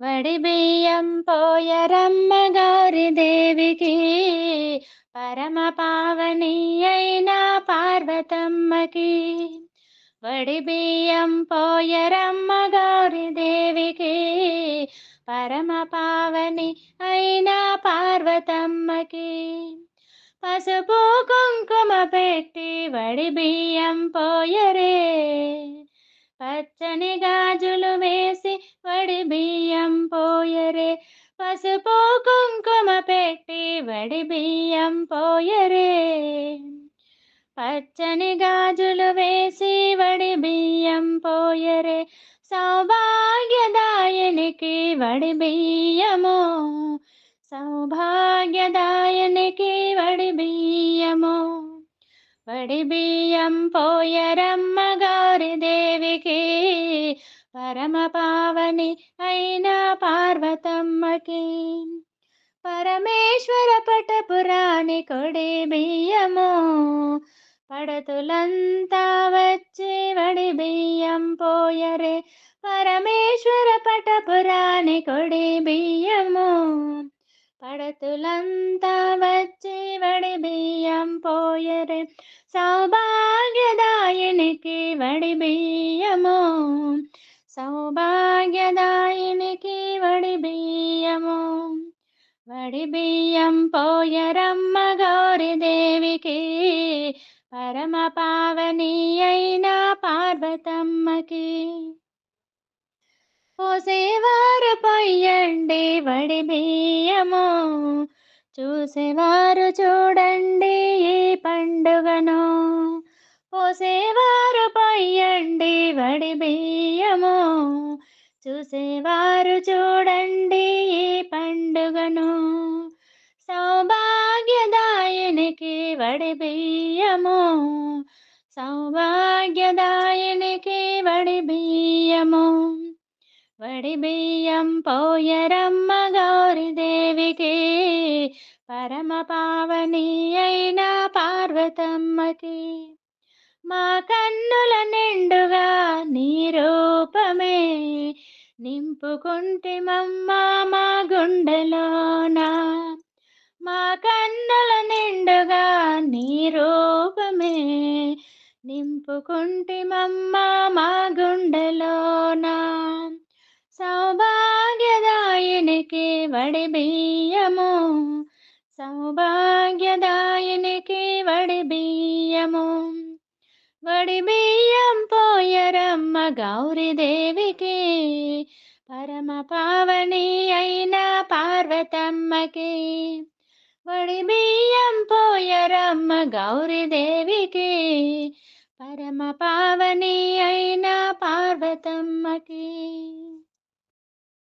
వడి బియ్యం పోయరమ్మ గౌరి దేవికి పరమ పావని అయిన పార్వతమ్మకి వడి బియ్యం పోయరమ్మ గౌరి దేవికి పరమ పావని అయిన పార్వతమ్మకి పసుపు కుంకుమ పెట్టి వడి బియ్యం పోయరే పచ్చని గాజులు వేసి వడి బియ్యం పసుపు కుంకుమ పెట్టి వడి బియ్యం పోయరే. పచ్చని గాజులు వేసి వడి బియ్యం పోయరే. సౌభాగ్యదాయనికి వడి బియ్యము. సౌభాగ్యదాయనికి వడి బియ్యము. వడి బియ్యం పోయరమ్మ గౌరీ దేవికి పరమ పావని అయిన పార్వతమ్మకి పరమేశ్వర పటపురాణి కొడి బియ్యము పడతులంతా వచ్చి వడి బియ్యం పోయరే పరమేశ్వర పటపురాణి కొడి బియ్యము పడతులంతా వచ్చి వడి బియ్యం పోయరే సౌభాగ్యదాయినికి వడి బియ్యము సౌభాగ్యదాయినికి వడి బియ్యము. వడి బియ్యం పోయరమ్మ గౌరీదేవికి పరమ పావని అయిన పార్వతమ్మకి పోసేవారు పొయ్యండి వడి బియ్యము. చూసేవారు చూడండి ఈ పండుగను. పోసేవారు పొయ్యండి వడి బియ్యము చూసేవారు చూడండి ఈ పండుగను. సౌభాగ్యదాయనికి వడి బియ్యము. సౌభాగ్యదాయనికి వడి బియ్యము. వడి బియ్యం పోయరమ్మ గౌరీదేవికి పరమ పావని అయిన పార్వతమ్మకి. మా కన్నుల నిండుగా నింపుకుంటిమమ్మ మా గుండెలోన మా కన్నుల నిండుగా నీ రూపమే. నింపుకుంటిమమ్మ మా గుండెలోన సౌభాగ్యదాయనికి వడి బియ్యము. సౌభాగ్యదాయినికి వడి బియ్యము. వడి బియ్యం పోయరమ్మ గౌరి దేవికి పరమ పావని అయిన పార్వతమ్మకి. వడి బియ్యం పోయరమ్మ గౌరి దేవికి